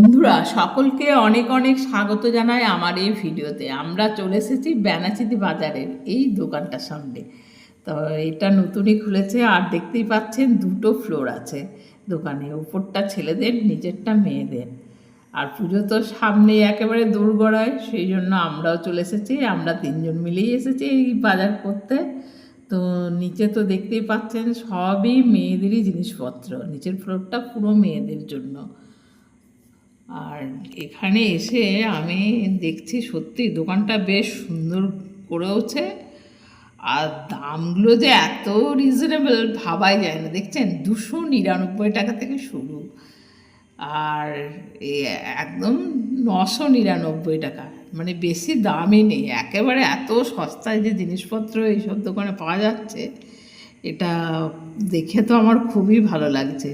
বন্ধুরা, সকলকে অনেক অনেক স্বাগত জানাই আমার এই ভিডিওতে। আমরা চলে এসেছি ব্যানাচিতি বাজারের এই দোকানটার সামনে। তো এটা নতুনই খুলেছে আর দেখতেই পাচ্ছেন দুটো ফ্লোর আছে দোকানে উপরটা ছেলেদের নিচেরটা মেয়েদের। আর পুজো তো সামনে একেবারে দোরগড়ায়, সেই জন্য আমরাও চলে এসেছি, আমরা তিনজন মিলেই এসেছি এই বাজার করতে। তো নিচে তো দেখতেই পাচ্ছেন সবই মেয়েদেরই জিনিসপত্র, নিচের ফ্লোরটা পুরো মেয়েদের জন্য। আর এখানে এসে আমি দেখছি সত্যি দোকানটা বেশ সুন্দর করেওছে আর দামগুলো যে এত রিজনেবল ভাবাই যায় না। দেখছেন, দুশো নিরানব্বই টাকা থেকে শুরু। আর একদম নশো নিরানব্বই টাকা। মানে বেশি দামই নেই। একেবারে এত সস্তায় যে জিনিসপত্র এইসব দোকানে পাওয়া যাচ্ছে, এটা দেখে তো আমার খুবই ভালো লাগছে।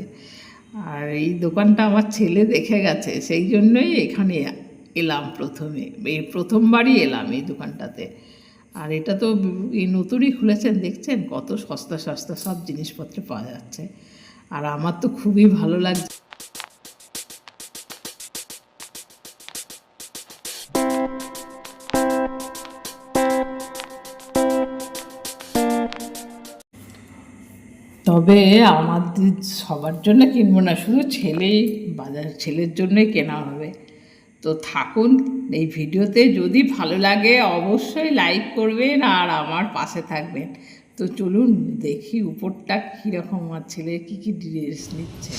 আর এই দোকানটা আমার ছেলে দেখে গেছে, সেই জন্যই এখানে এলাম প্রথমে। এই প্রথমবারই এলাম এই দোকানটাতে। আর এটা তো এই নতুনই খুলেছেন, দেখছেন কত সস্তা সস্তা সব জিনিসপত্র পাওয়া যাচ্ছে। আর আমার তো খুবই ভালো লাগছে। তবে আমাদের সবার জন্য কিনবো না, শুধু ছেলেই, বাজার ছেলের জন্যই কেনা হবে। তো থাকুন, এই ভিডিওতে যদি ভালো লাগে অবশ্যই লাইক করবেন আর আমার পাশে থাকবেন। তো চলুন দেখি উপরটা কীরকম আমার ছেলে কী কী ড্রেস নিচ্ছে।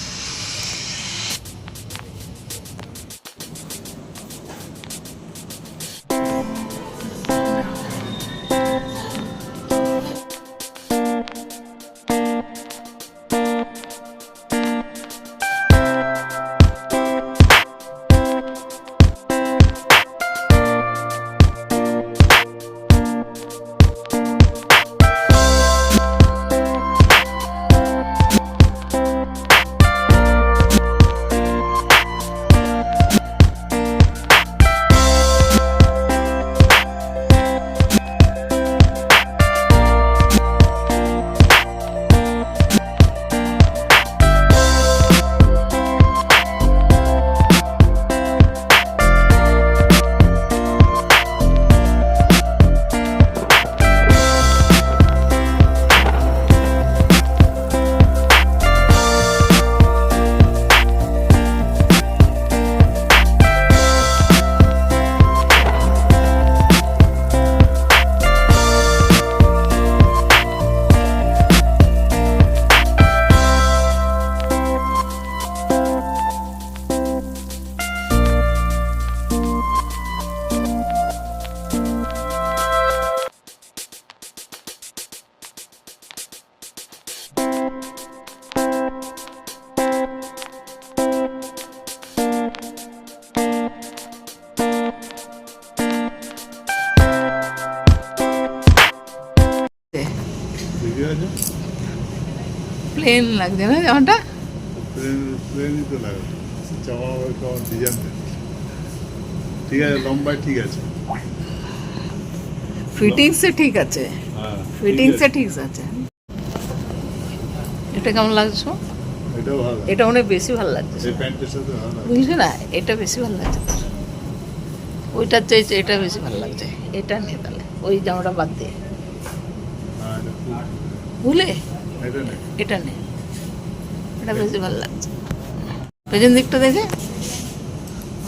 প্লেন লাগছে না জামাটা প্লেন প্লেনই তো লাগে। জামা ডিজাইন ঠিক আছে লম্বায় ঠিক আছে। ফিটিংসে ঠিক আছে। হ্যাঁ ফিটিংসে ঠিক আছে। এটা কেমন লাগছে? এটা অনেক বেশি ভালো লাগছে। না? এটা বেশি ভালো লাগছে। ওইটার চাইছে এটা বেশি ভালো লাগছে। এটা নিয়ে তাহলে। ওই জামাটা বাদ দিয়ে হ্যাঁ ভুলে এটা নেই এটা নে। এটা বেশি ভালো লাগছে। পেছন দিকটা দেখে?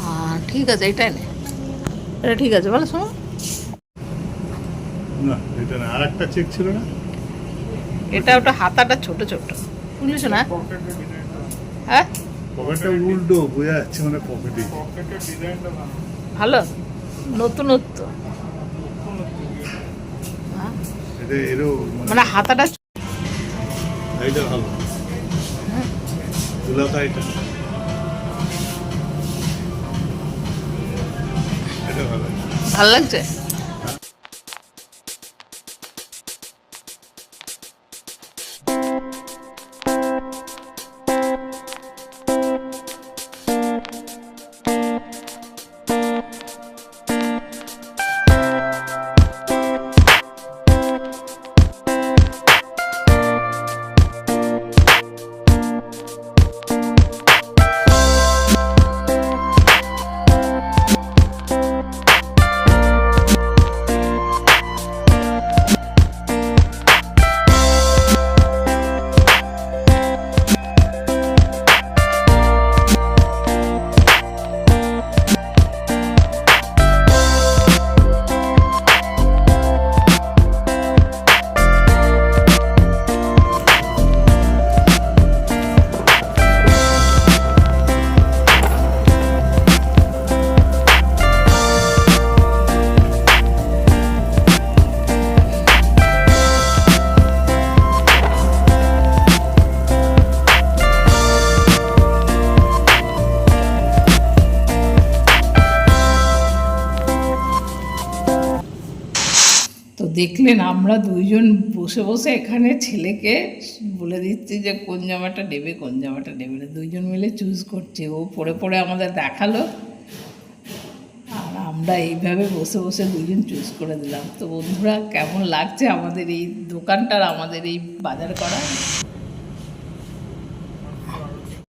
হ্যাঁ ঠিক আছে এটাই নে। এটা ঠিক আছে ভালো শোনো। না এটা না আর একটা চেক ছিল না? এটা ওটা হাতাটা ছোট ছোট। বুঝেছ না? হ্যাঁ? পকেটটা উল্টো বোঝা যাচ্ছে মানে পকেটে। ভালো। নতুনত্ব। হ্যাঁ, মানে মানে হাতাটা এইটা ভালো। তুলাটা এটা। ভালো লাগছে? দেখলেন আমরা দুইজন বসে বসে এখানে ছেলেকে বলে দিচ্ছি যে কোন জামাটা নেবে কোন জামাটা নেবে না। দুইজন মিলে চুজ করছে। ও পরে পরে আমাদের দেখাল। আর আমরা এইভাবে বসে বসে দুজন চুজ করে দিলাম। তো বন্ধুরা কেমন লাগছে আমাদের এই দোকানটার আমাদের এই বাজার করা?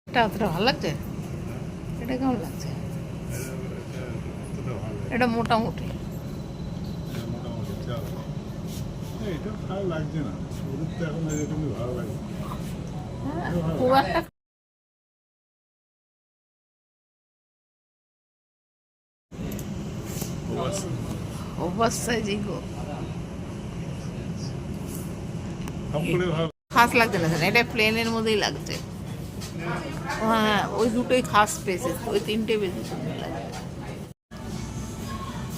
এটা অতটা ভালো লাগছে? এটা কেমন লাগছে? এতটা ভালো লাগে। এটা মোটামুটি এটা মোটামুটি চল। এই, এটা ভালো লাগছে না ওদের তো এখন এরকমই ভালো লাগে হ্যাঁ খুব একটা ওভার সাইজই গো কম করে ভালো খাস লাগছে না স্যার এটা প্লেনের মধ্যেই লাগছে হ্যাঁ ওই দুটোই খাস পেয়েছে ওই তিনটে বেশি সুন্দর লাগছে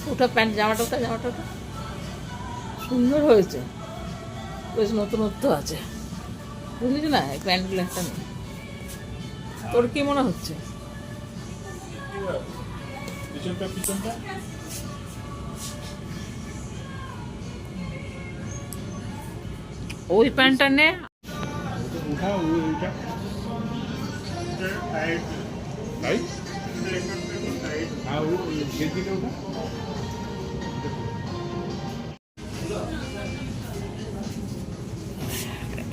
ওটা প্যান্ট জামাটা ওটা জামাটা ওটা সুন্দর হয়েছে। বেশ নতুনত্ব আছে। বুঝলি না? এই প্যান্টগুলো একটা নেই। তোর কি মনে হচ্ছে? ওই প্যান্টটা নে। উঠা টাইট হ্যাঁ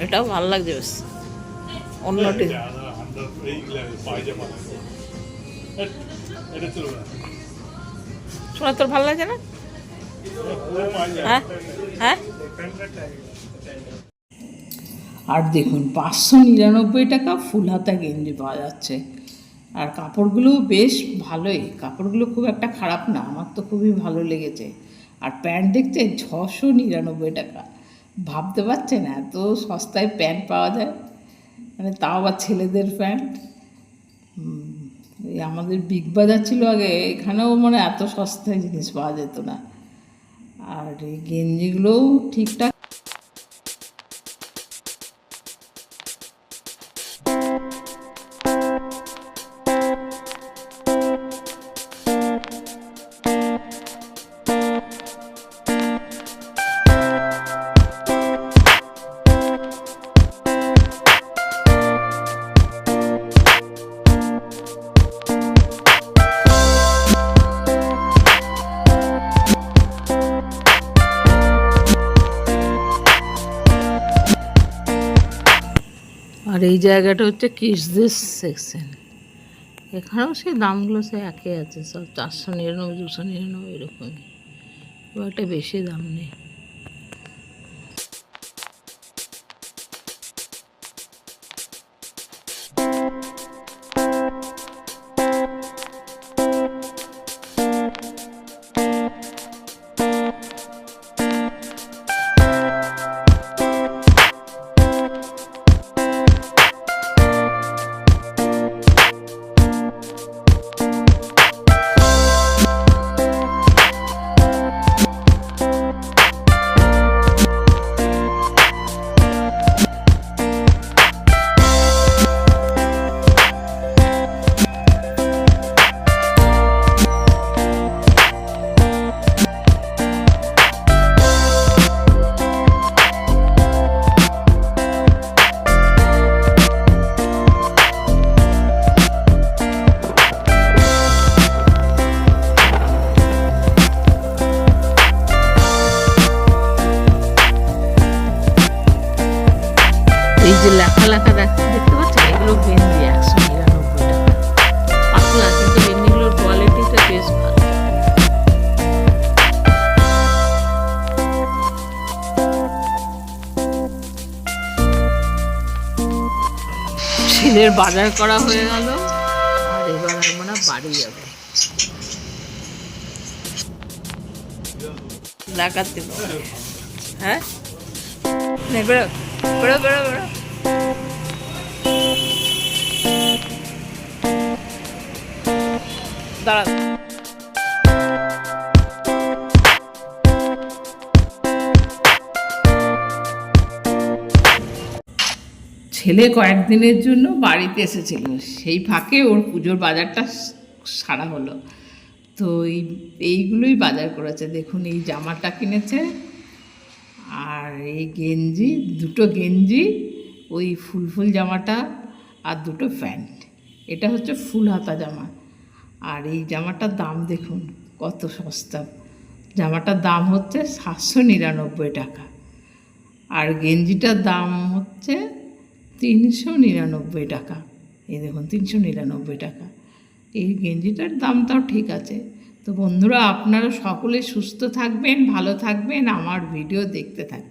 এটাও ভালো লাগছে বেশ। অন্যটি পায়জামা। এটা চলবে শোনা তোর ভালো লাগছে না? হ্যাঁ? হ্যাঁ? আর দেখুন পাঁচশো নিরানব্বই টাকা ফুল হাতা গেঞ্জি পাওয়া যাচ্ছে। আর কাপড়গুলো বেশ ভালোই। কাপড়গুলো খুব একটা খারাপ না আমার তো খুবই ভালো লেগেছে। আর প্যান্ট দেখতে ছশো নিরানব্বই টাকা। ভাবতে পারছেন এত সস্তায় প্যান্ট পাওয়া যায়। মানে তাও আবার ছেলেদের প্যান্ট। আমাদের বিগ বাজার ছিল আগে, এখানেও মানে এত সস্তায় জিনিস পাওয়া যেত না। আর এই গেঞ্জিগুলোও ঠিকঠাক এই জায়গাটা হচ্ছে কিসদের সেকশন। এখানেও সেই দামগুলো সে একই আছে, সব চারশো নিরানব্বই, দুশো নিরানব্বই, এরকমই। খুব একটা বেশি দাম নেই। বাজার করা হয়ে গেল। আর এবার আমরা বাড়ি যাবে। লাগাতে হ্যাঁ? বেরো বেরো বেরো বেরো। দাঁড়া ছেলে কয়েকদিনের জন্য বাড়িতে এসেছিল। সেই ফাঁকে ওর পুজোর বাজারটা সারা হলো। তো এই, এইগুলোই বাজার করেছে। দেখুন, এই জামাটা কিনেছে আর এই গেঞ্জি, দুটো গেঞ্জি, ওই ফুল ফুল জামাটা আর দুটো প্যান্ট। এটা হচ্ছে ফুল হাতা জামা। আর এই জামাটার দাম দেখুন, কত সস্তা। জামাটার দাম হচ্ছে সাতশো নিরানব্বই টাকা। আর গেঞ্জিটার দাম হচ্ছে তিনশো নিরানব্বই টাকা। এই দেখুন, তিনশো নিরানব্বই টাকা। এই গেঞ্জিটার দামটাও ঠিক আছে। তো বন্ধুরা, আপনারা সকলে সুস্থ থাকবেন, ভালো থাকবেন, আমার ভিডিও দেখতে থাকবেন।